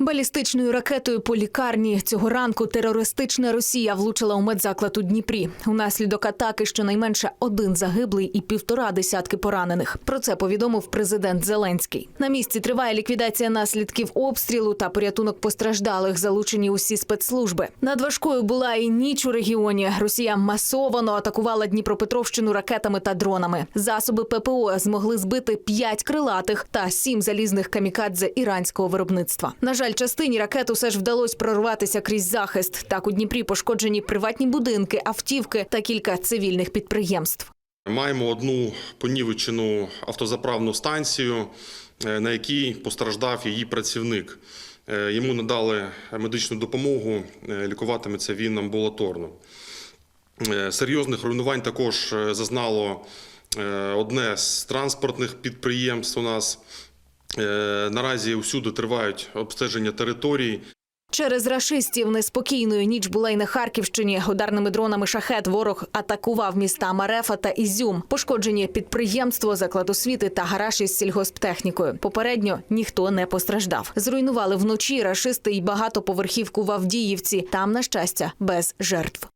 Балістичною ракетою по лікарні цього ранку терористична Росія влучила у медзаклад у Дніпрі. Унаслідок атаки щонайменше один загиблий і півтора десятки поранених. Про це повідомив президент Зеленський. На місці триває ліквідація наслідків обстрілу та порятунок постраждалих. Залучені усі спецслужби. Надважкою була і ніч у регіоні. Росія масовано атакувала Дніпропетровщину ракетами та дронами. Засоби ППО змогли збити п'ять крилатих та сім залізних камікадзе іранського виробництва. На жаль, частині ракет усе ж вдалося прорватися крізь захист. Так у Дніпрі пошкоджені приватні будинки, автівки та кілька цивільних підприємств. Маємо одну понівечену автозаправну станцію, е, на якій постраждав її працівник. Е, Йому надали медичну допомогу, е, лікуватиметься він амбулаторно. Серйозних руйнувань також зазнало одне з транспортних підприємств у нас. Е, Наразі усюди тривають обстеження територій. Через рашистів неспокійною ніч була й на Харківщині. Ударними дронами шахет ворог атакував міста Марефа та Ізюм. Пошкоджені підприємство, заклад освіти та гараж із сільгосптехнікою. Попередньо ніхто не постраждав. Зруйнували вночі рашисти й багатоповерхівку в Авдіївці. Там, на щастя, без жертв.